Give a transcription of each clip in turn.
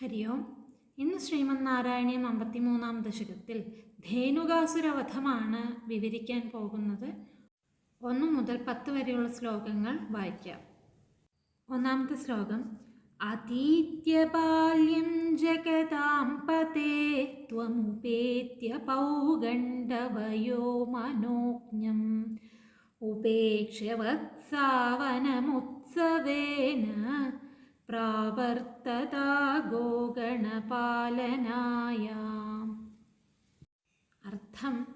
ഹരി ഓം. ഇന്ന് ശ്രീമന്നാരായണീയം അമ്പത്തിമൂന്നാം ദശകത്തിൽ ധേനുകാസുരവധമാണ് വിവരിക്കാൻ പോകുന്നത്. ഒന്ന് മുതൽ പത്ത് വരെയുള്ള ശ്ലോകങ്ങൾ വായിക്കാം. ഒന്നാമത്തെ ശ്ലോകം അതീത്യബാല്യം ജഗതാം പതേ ത്വമുപേത്യ പൗഗണ്ഡവയോ മനോജ്ഞം. ഉപേക്ഷ്യ വത്സാവനമുത്സവേന പ്രാവർത്തതാ ഗോഗണപാലനായാം. അർത്ഥം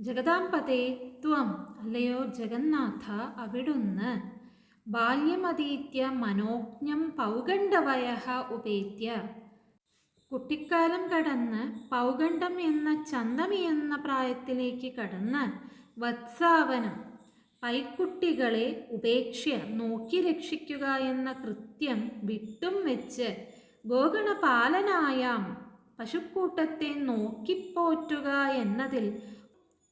ജഗദാംബതേ ത്വം അല്ലയോ ജഗന്നാഥ അവിടുന്ന്. ബാല്യമതീത്യ മനോജ്ഞം പൗഗണ്ഡവയ ഉപേത്യ. കുട്ടിക്കാലം കടന്ന് പൗഗണ്ഡം എന്ന ചന്തമി എന്ന പ്രായത്തിലേക്ക് കടന്ന് വത്സാവനം പൈക്കുട്ടികളെ ഉപേക്ഷ്യ നോക്കി രക്ഷിക്കുക എന്ന കൃത്യം വിട്ടും വെച്ച് ഗോഗണപാലനായാം. പശുക്കൂട്ടത്തെ നോക്കിപ്പോറ്റുക എന്നതിൽ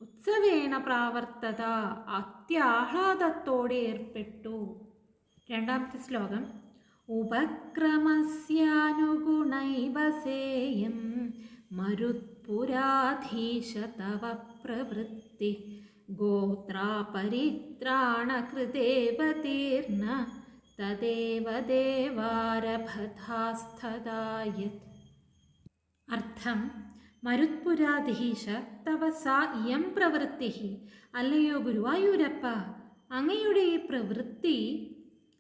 ഉത്സവേണ പ്രാവർത്തത അത്യാഹ്ലാദത്തോടെ ഏർപ്പെട്ടു. രണ്ടാമത്തെ ശ്ലോകം. ഉപക്രമസ്യാനുഗുണൈവ സേയം മരുത്പുരാധീശ തവ പ്രവൃത്തി തീർന്ന തദേവ ദേവാരഭഥാസ്ഥതായത് അർത്ഥം മരുത്പുരാധീശ തവ സാ ഇയം പ്രവൃത്തി അല്ലയോ ഗുരുവായൂരപ്പ അങ്ങയുടെ ഈ പ്രവൃത്തി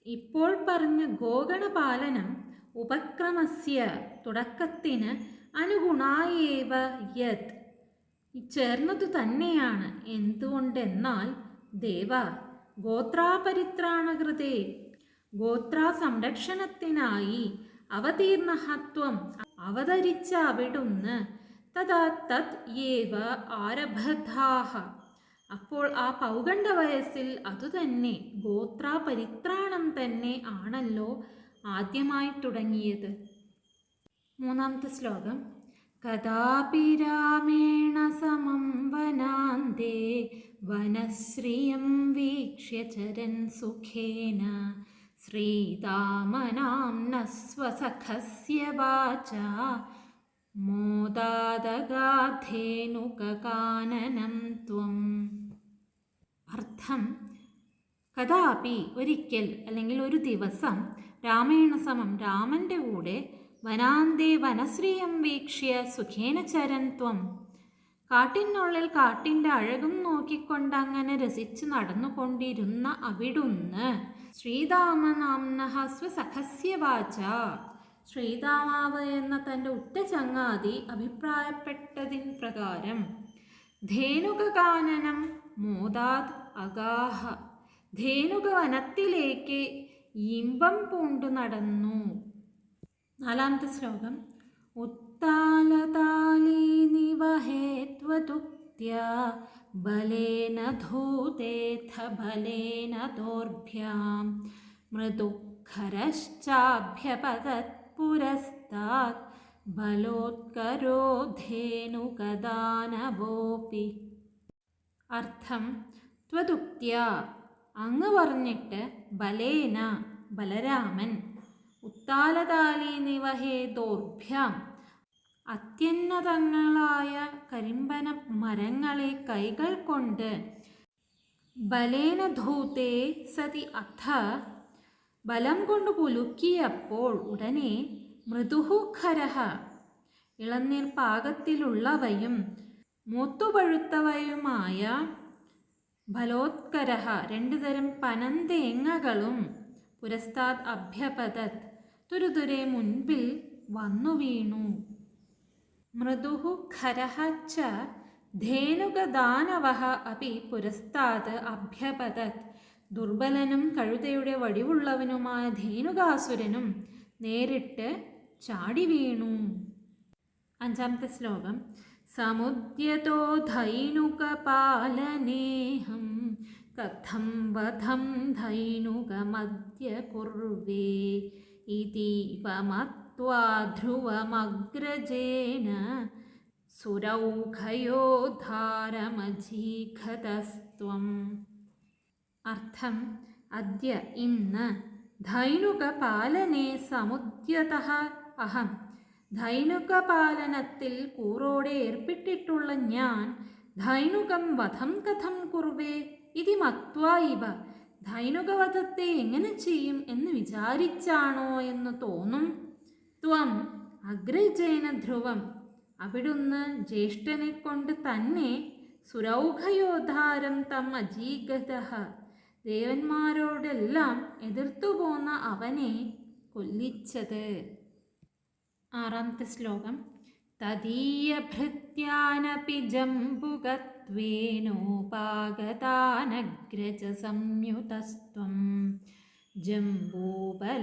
ഇപ്പോൾ പറഞ്ഞ ഗോഗണപാലനം ഉപക്രമസ്യ തുടക്കത്തിന് അനുഗുണായേവ യത്. ചേർന്നതു തന്നെയാണ്. എന്തുകൊണ്ടെന്നാൽ ദേവ ഗോത്രാപരിത്രാണകൃതേ ഗോത്ര സംരക്ഷണത്തിനായി അവതീർണഹത്വം അവതരിച്ച അവിടുന്ന് തഥാ തത് ഏവ ആരഭഥാഹ. അപ്പോൾ ആ പൗഗണ്ഡ വയസ്സിൽ അതുതന്നെ ഗോത്രാപരിത്രാണം തന്നെ ആണല്ലോ ആദ്യമായി തുടങ്ങിയത് മൂന്നാമത്തെ ശ്ലോകം. രാമേണ സമം വനാന്തേ വനശ്രിയം വീക്ഷ്യ ചരൻ സുഖേന. ശ്രീതാമനാംന സ്വസഖസ്യ വാച. മോദാദഗാധേനുകാനനം ത്വം. അർത്ഥം കഥാപി ഒരിക്കൽ അല്ലെങ്കിൽ ഒരു ദിവസം രാമേണ സമം രാമന്റെ കൂടെ വനാന്തേ വനശ്രീയം വീക്ഷ്യ സുഖേന ചരൻ ത്വം. കാട്ടിനുള്ളിൽ കാട്ടിന്റെ അഴകും നോക്കിക്കൊണ്ട് അങ്ങനെ രസിച്ച് നടന്നുകൊണ്ടിരുന്ന അവിടുന്ന് ശ്രീതാമനാംന സ്വസഖസ്യ ശ്രീധാമാവ് എന്ന തന്റെ ഉറ്റ ചങ്ങാതി അഭിപ്രായപ്പെട്ടതിൻ പ്രകാരം ധേനുകാനനം മോദാത് അഗാഹ. ധേനുക വനത്തിലേക്ക് ഇമ്പം പൂണ്ടു നടന്നു. നാലാമത്തെ ശ്ലോകം. ഉത്താലതാലീ നിവഹേത്വതുക്ത്യ ബലേന ധൂതേഥ ബലേന ദോർഭ്യാം. മൃദുഖരശ്ചാഭ്യപതത്പുരസ്താത് ബലോത്കരോ ധേനുകദാനവോപി അർത്ഥം ത്വതുക്ത്യ അങ്ങ് പറഞ്ഞിട്ട് ബലേന ബലരാമൻ ഉത്താലതാലി നിവഹേ ദോർഭ്യാം. അത്യുന്നതങ്ങളായ കരിമ്പന മരങ്ങളെ കൈകൾ കൊണ്ട് ബലേന ധൂതേ സതി അഥ. ബലം കൊണ്ട് കുലുക്കിയപ്പോൾ ഉടനെ മൃദുഹുഖരഹ ഇളനീർ പാകത്തിലുള്ളവയും മൂത്തുപഴുത്തവയുമായ ഫലോത്കരഹ രണ്ടു തരം പനന്തേങ്ങകളും പുരസ്താദ് അഭ്യപതത് തുരുതുരെ മുൻപിൽ വന്നു വീണു. മൃദുഹു ഖരഹ ച ധേനുകദാനവ അപി പുരസ്താത് അഭ്യപതത്. ദുർബലനും കഴുതയുടെ വടിവുള്ളവനുമായ ധേനുകാസുരനും നേരിട്ട് ചാടി വീണു. അഞ്ചാമത്തെ ശ്ലോകം. സമുദ്യതോ ധൈനുകപാലനേഹം കഥം വധം ധൈനുകമദ്യ കുർവേ. ഇതീവ മത്വാ ധ്രുവമഗ്രജേന സുരൗഖയോദ്ധാരമജീഖതസ്ത്വം അർത്ഥം അദ്യ ഇന്ന് ധൈനുകപാലനെ സമുദ്യത അഹം ധൈനുകപാലനത്തിൽ കൂറോടെ ഏർപ്പെട്ടിട്ടുള്ള ഞാൻ ധൈനുകം വധം കഥം കുറുവേ ഇതി മത്വാ ഇവ। ധൈനുകവധത്തെ എങ്ങനെ ചെയ്യും എന്ന് വിചാരിച്ചാണോ എന്ന് തോന്നും. ത്വം അഗ്രജേന ധ്രുവം. അവിടുന്ന് ജ്യേഷ്ഠനെ കൊണ്ട് തന്നെ സുരൗഘയോദ്ധാരം തം അജീഗത. ദേവന്മാരോടെല്ലാം എതിർത്തു പോന്ന അവനെ കൊല്ലിച്ചത്. ആറാമത്തെ ശ്ലോകം. തദീയഭൃത്യാനപി ജംബുകത്വേനോപാഗതാനഗ്രജ സംയുതസ്ത്വം ജംബൂബലാനീവ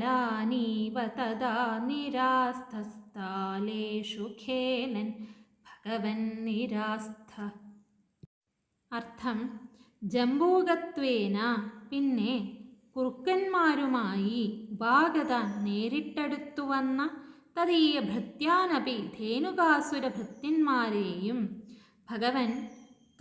തദാ നിരാസ്തസ്താലേഷു ഖേനൻ ഭഗവൻ നിരാസ്ഥ അർത്ഥം ജംബൂകത്വേന പിന്നെ കുറുക്കന്മാരുമായി ഉപാഗത നേരിട്ടടുത്തു വന്ന തദീയ ഭൃത്യാനപി ധേനുകാസുര ഭൃത്യന്മാരെയും ഭഗവൻ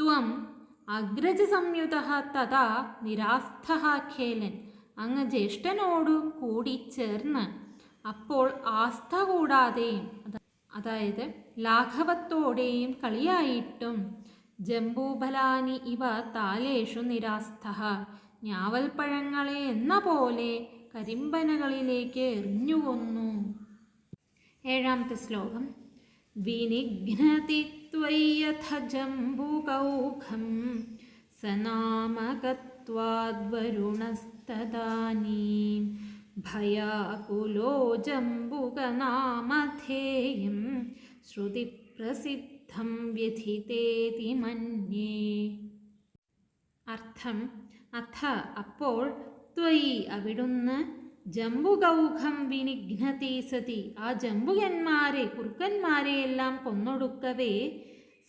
ത്വം അഗ്രജ സംയുത തഥാ നിരാസ്ഥ ഖേലൻ അങ്ങ് ജ്യേഷ്ഠനോടു കൂടി ചേർന്ന് അപ്പോൾ ആസ്ഥ കൂടാതെയും അത- അതായത് ലാഘവത്തോടെയും കളിയായിട്ടും ജംബൂബലാനി ഇവ താലേഷു നിരാസ്ഥ. ഞാവൽപ്പഴങ്ങളെ എന്ന പോലെ കരിമ്പനകളിലേക്ക് എറിഞ്ഞുകൊന്നു. ഏഴാമത്തെ ശ്ലോകം. വിനിഘ്നതി ത്വയ്യഥ ജംബുകൗഖം സനാമകത്വാദ്വരുണസ്തദാനീം ഭയാകുലോ ജംബുകനാമധേയം ശ്രുതിപ്രസിദ്ധം വ്യഥിതേതി മന്യേ അർത്ഥം അഥ അപ്പോൾ ത്വയി അവിടുന്ന് ജംബുഗൗഖം വിനിഘ്നതി സതി. ആ ജംബുകന്മാരെ കുറുക്കന്മാരെ എല്ലാം കൊന്നൊടുക്കവേ.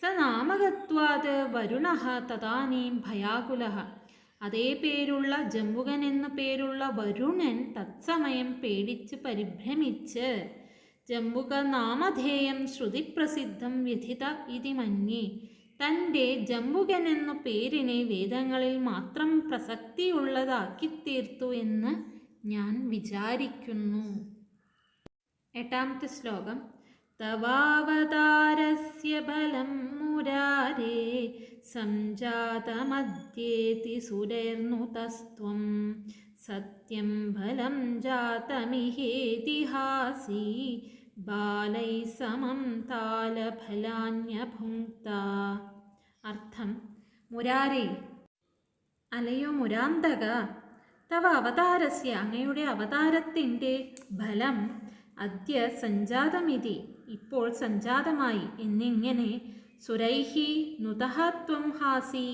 സ നാമകത്വാത് വരുണ തദാനീം ഭയാകുല. അതേ പേരുള്ള ജംബുകൻ എന്നു പേരുള്ള വരുണൻ തത്സമയം പേടിച്ച് പരിഭ്രമിച്ച് ജംബുക നാമധേയം ശ്രുതിപ്രസിദ്ധം വ്യഥിത ഇതി മന്യേ. തന്റെ ജംബുകൻ എന്ന പേരിനെ വേദങ്ങളിൽ മാത്രം പ്രസക്തിയുള്ളതാക്കിത്തീർത്തു എന്ന് ഞാൻ വിചാരിക്കുന്നു. എട്ടാമത്തെ ശ്ലോകം. തവാവതാരസ്യ ബലം മുരാരേ സംജാതമദ്യേതി സുരൈർനുതസ്ത്വം സത്യം ഫലം ജാതമിഹേതിഹാസി ബാലൈ സമം താലഫലാന്യഭുക്ത അർത്ഥം മുരാരേ അലയോ മുരാന്തക തവ അവതാരസ്യ അങ്ങയുടെ അവതാരത്തിന്റെ ഫലം അദ്യ സഞ്ജാതമിതി ഇപ്പോൾ സഞ്ജാതമായി എന്നിങ്ങനെ സുരൈഹി നുതഹത്വം ഹാസി.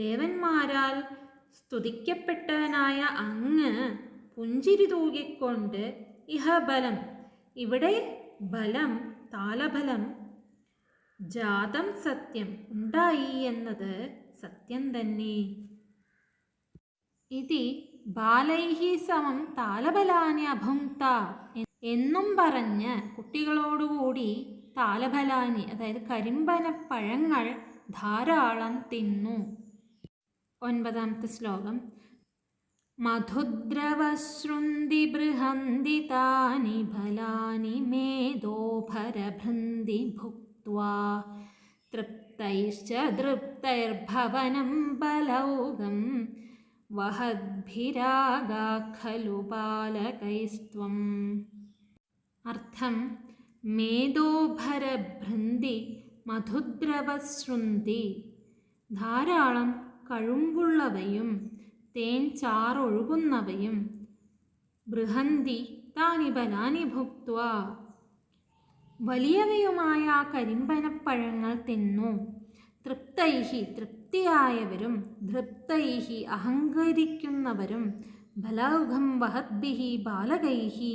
ദേവന്മാരാൽ സ്തുതിക്കപ്പെട്ടവനായ അങ്ങ് പുഞ്ചിരി തൂകിക്കൊണ്ട് ഇഹ ബലം ഇവിടെ ബലം താലബലം ജാതം സത്യം ഉണ്ടായി എന്നത് സത്യം തന്നെ. ഇതി ബാലൈഹി സമം താലബലാനി അഭുങ്ത എന്നും പറഞ്ഞ് കുട്ടികളോടുകൂടി താലബലാനി അതായത് കരിമ്പന പഴങ്ങൾ ധാരാളം തിന്നു. ഒൻപതാമത്തെ ശ്ലോകം. മധുദ്രവശ്രുന്തി ബൃഹന്തി താനി ഫലാനി മേധോഭരഭൃന്തി ഭുക്വാ തൃപ്തൈശ്ച തൃപ്തൈർഭവനം ബലൗകം വഹദ്ഭിരാഗാ ഖലു ബാലകൈസ്ത്വം. അർത്ഥം മേധോഭരഭൃന്തി മധുദ്രവശ്രുന്തി ധാരാളം കഴുമ്പുള്ളവയും തേൻ ചാറൊഴുകുന്നവയും ബൃഹന്തി താനി ബലാനി ഭുക്വ വലിയവയുമായ കരിമ്പനപ്പഴങ്ങൾ തിന്നു തൃപ്തൈഹി തൃപ്തിയായവരും ധൃപ്തൈഹി അഹങ്കരിക്കുന്നവരും ബലൗഘം വഹദ്ഭിഹി ബാലകൈഹി.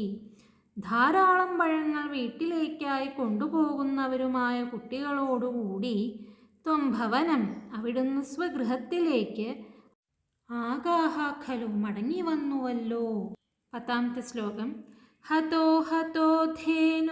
ധാരാളം പഴങ്ങൾ വീട്ടിലേക്കായി കൊണ്ടുപോകുന്നവരുമായ കുട്ടികളോടുകൂടി ത്വം ഭവനം അവിടുന്ന് സ്വഗൃഹത്തിലേക്ക് ആകാഹാഖലു മടങ്ങി വന്നുവല്ലോ പത്താമത്തെ ശ്ലോകം. ഹതോ ഹതോ ധേനുകയിത്യുപേത്യ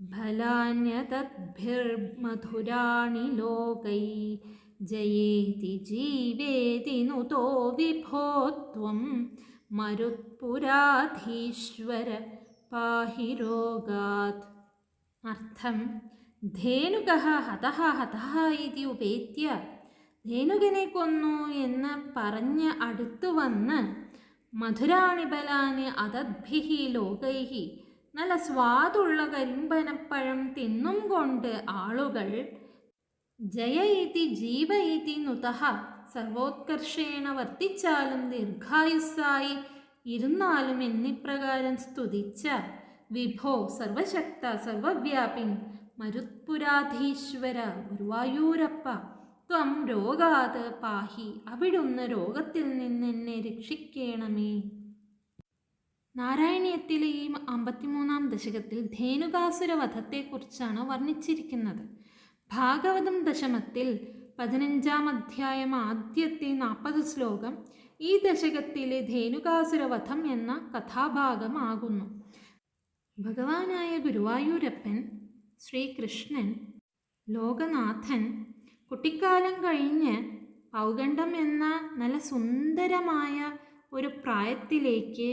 ഫലാന്യതദ്ഭിർമധുരാണി ലോകൈ ജയേതി ജീവേതി നുതോ വിഭോ ത്വം മരുത്പുരാധീശ്വര പാഹി രോഗാത് അർത്ഥം ധേനുക ഹത ഹത ഇതി ഉപേത്യ ധേനുകനെ കൊന്നു എന്ന് പറഞ്ഞ് അടുത്തു വന്ന് മധുരാണിബലാന് അതദ്ഭിഹി ലോകൈഹി നല്ല സ്വാദുള്ള കരിമ്പനപ്പഴം തിന്നും കൊണ്ട് ആളുകൾ ജയ ഇതി ജീവ ഇതി നുതഃ സർവോത്കർഷേണ വർത്തിച്ചാലും ദീർഘായുസ്സായി ഇരുന്നാലും എന്നിപ്രകാരം സ്തുതിച്ച വിഭോ സർവശക്ത സർവവ്യാപിൻ മരുത്പുരാധീശ്വര ഗുരുവായൂരപ്പ ത്വം രോഗാത് പാഹി അവിടുന്ന് രോഗത്തിൽ നിന്നെന്നെ രക്ഷിക്കണമേ. നാരായണീയത്തിലെ ഈ അമ്പത്തിമൂന്നാം ദശകത്തിൽ ധേനുകാസുര വധത്തെക്കുറിച്ചാണ് വർണിച്ചിരിക്കുന്നത്. ഭാഗവതം ദശമത്തിൽ പതിനഞ്ചാം അധ്യായം ആദ്യത്തെ നാൽപ്പത് ശ്ലോകം ഈ ദശകത്തിലെ ധേനുകാസുരവധം എന്ന കഥാഭാഗമാകുന്നു ഭഗവാനായ ഗുരുവായൂരപ്പൻ ശ്രീകൃഷ്ണൻ ലോകനാഥൻ കുട്ടിക്കാലം കഴിഞ്ഞ് പൗഗണ്ഡം എന്ന നല്ല സുന്ദരമായ ഒരു പ്രായത്തിലേക്ക്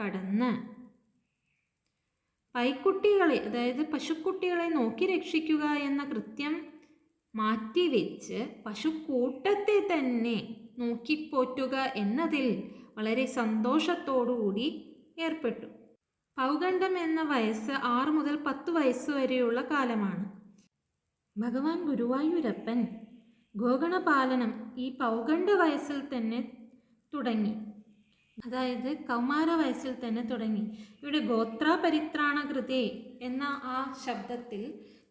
കടന്ന്. പൈക്കുട്ടികളെ അതായത് പശുക്കുട്ടികളെ നോക്കി രക്ഷിക്കുക എന്ന കൃത്യം മാറ്റിവെച്ച് പശുക്കൂട്ടത്തെ തന്നെ നോക്കിപ്പോറ്റുക എന്നതിൽ വളരെ സന്തോഷത്തോടുകൂടി ഏർപ്പെട്ടു. പൗഗണ്ഡം എന്ന വയസ്സ് ആറ് മുതൽ പത്ത് വയസ്സ് വരെയുള്ള കാലമാണ്. ഭഗവാൻ ഗുരുവായൂരപ്പൻ ഗോഗണപാലനം ഈ പൗഗണ്ഡ വയസ്സിൽ തന്നെ തുടങ്ങി. അതായത് കൗമാര വയസ്സിൽ തന്നെ തുടങ്ങി. ഇവിടെ ഗോത്ര പരിത്രാണ കൃതി എന്ന ആ ശബ്ദത്തിൽ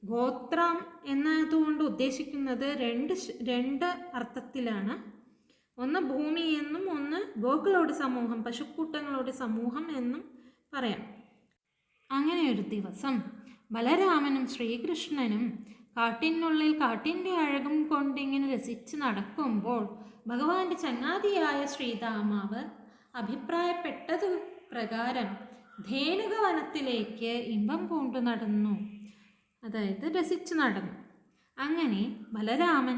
ഗോത്രം എന്നതുകൊണ്ട് ഉദ്ദേശിക്കുന്നത് രണ്ട് രണ്ട് അർത്ഥത്തിലാണ്. ഒന്ന് ഭൂമി എന്നും ഒന്ന് ഗോക്കളോട് സമൂഹം പശുക്കൂട്ടങ്ങളുടെ സമൂഹം എന്നും പറയാം. അങ്ങനെ ഒരു ദിവസം ബലരാമനും ശ്രീകൃഷ്ണനും കാട്ടിനുള്ളിൽ കാട്ടിന്റെ അഴകും കൊണ്ടിങ്ങനെ രസിച്ച് നടക്കുമ്പോൾ ഭഗവാന്റെ ചങ്ങാതിയായ ശ്രീതാമാവ് അഭിപ്രായപ്പെട്ടതു പ്രകാരം ധേനുക വനത്തിലേക്ക് ഇമ്പം പൂണ്ടു നടന്നു. അതായത് രസിച്ചു നടന്നു. അങ്ങനെ ബലരാമൻ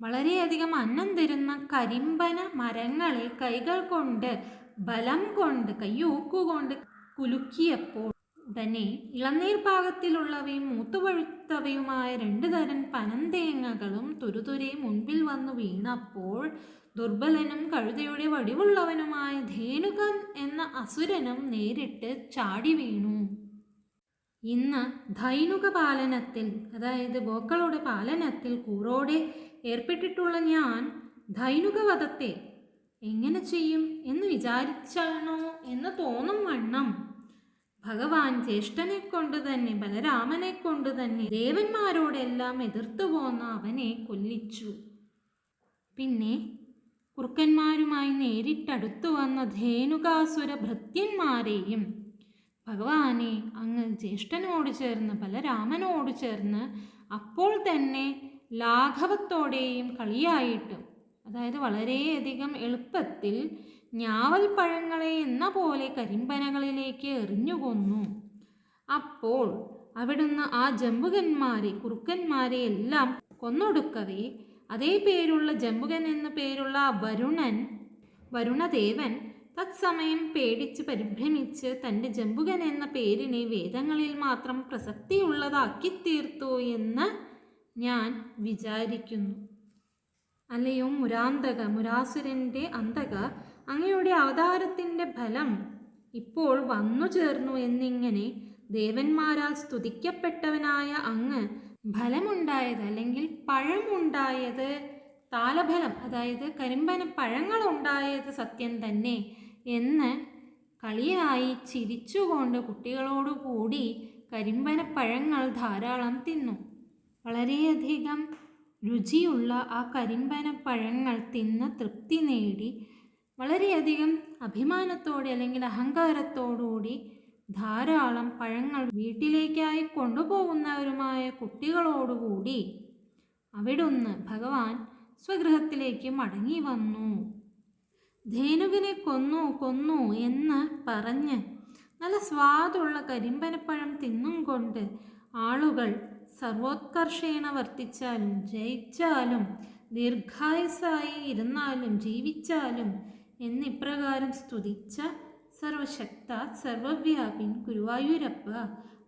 വളരെയധികം അന്നം തരുന്ന കരിമ്പന മരങ്ങളെ കൈകൾ കൊണ്ട് ബലം കൊണ്ട് കയ്യൂക്കുകൊണ്ട് കുലുക്കിയപ്പോൾ ഉടനെ ഇളനീർ പാകത്തിലുള്ളവയും മൂത്തുപഴുത്തവയുമായ രണ്ടു തരം പനന്തേങ്ങകളും തുരുതുരെ മുൻപിൽ വന്നു വീണപ്പോൾ ദുർബലനും കഴുതയുടെ വടിവുള്ളവനുമായ ധേനുകൻ എന്ന അസുരനും നേരിട്ട് ചാടി വീണു. ഇന്ന് ധൈനുക പാലനത്തിൽ അതായത് ബോക്കളുടെ പാലനത്തിൽ കൂറോടെ ഏർപ്പെട്ടിട്ടുള്ള ഞാൻ ധൈനുക വധത്തെ എങ്ങനെ ചെയ്യും എന്ന് വിചാരിച്ചാണോ എന്ന് തോന്നും വണ്ണം. ഭഗവാൻ ജ്യേഷ്ഠനെ കൊണ്ട് തന്നെ ബലരാമനെ കൊണ്ട് തന്നെ ദേവന്മാരോടെല്ലാം എതിർത്തു പോന്ന അവനെ കൊല്ലിച്ചു. പിന്നെ കുറുക്കന്മാരുമായി നേരിട്ടടുത്തു വന്ന ധേനുകാസുര ഭൃത്യന്മാരെയും ഭഗവാനെ അങ്ങ് ജ്യേഷ്ഠനോട് ചേർന്ന് ബലരാമനോട് ചേർന്ന് അപ്പോൾ തന്നെ ലാഘവത്തോടെയും കളിയായിട്ടും. അതായത് വളരെയധികം എളുപ്പത്തിൽ ഞാവൽ പഴങ്ങളെ എന്ന പോലെ കരിമ്പനകളിലേക്ക് എറിഞ്ഞുകൊന്നു അപ്പോൾ അവിടുന്ന് ആ ജമ്പുകന്മാരെ കുറുക്കന്മാരെ എല്ലാം കൊന്നൊടുക്കവേ അതേ പേരുള്ള ജമ്പുകൻ എന്ന പേരുള്ള വരുണൻ വരുണദേവൻ തത്സമയം പേടിച്ച് പരിഭ്രമിച്ച് തന്റെ ജമ്പുകൻ എന്ന പേരിനെ വേദങ്ങളിൽ മാത്രം പ്രസക്തിയുള്ളതാക്കി തീർത്തു എന്ന് ഞാൻ വിചാരിക്കുന്നു. അല്ലയോ മുരാന്തക മുരാസുരന്റെ അന്തക അങ്ങയുടെ അവതാരത്തിന്റെ ഫലം ഇപ്പോൾ വന്നു ചേർന്നു എന്നിങ്ങനെ ദേവന്മാരാൽ സ്തുതിക്കപ്പെട്ടവനായ അങ്ങ് ഫലമുണ്ടായത് അല്ലെങ്കിൽ പഴമുണ്ടായത് താലഫലം അതായത് കരിമ്പന പഴങ്ങളുണ്ടായത് സത്യം തന്നെ എന്ന് കളിയായി ചിരിച്ചുകൊണ്ട് കുട്ടികളോടുകൂടി കരിമ്പന പഴങ്ങൾ ധാരാളം തിന്നു. വളരെയധികം രുചിയുള്ള ആ കരിമ്പന പഴങ്ങൾ തിന്ന് തൃപ്തി നേടി. വളരെയധികം അഭിമാനത്തോടെ അല്ലെങ്കിൽ അഹങ്കാരത്തോടുകൂടി ധാരാളം പഴങ്ങൾ വീട്ടിലേക്കായി കൊണ്ടുപോകുന്നവരുമായ കുട്ടികളോടുകൂടി അവിടുന്ന് ഭഗവാൻ സ്വഗൃഹത്തിലേക്ക് മടങ്ങി വന്നു. ധേനുവിനെ കൊന്നു കൊന്നു എന്ന് പറഞ്ഞ് നല്ല സ്വാദുള്ള കരിമ്പനപ്പഴം തിന്നും കൊണ്ട് ആളുകൾ സർവോത്കർഷേണ വർത്തിച്ചാലും ജയിച്ചാലും ദീർഘായുസായി ഇരുന്നാലും ജീവിച്ചാലും എന്നിപ്രകാരം സ്തുതിച്ച സർവശക്ത സർവവ്യാപിൻ ഗുരുവായൂരപ്പ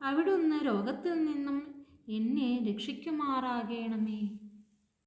അവിടുന്ന് രോഗത്തിൽ നിന്നും എന്നെ രക്ഷിക്കുമാറാകണമേ.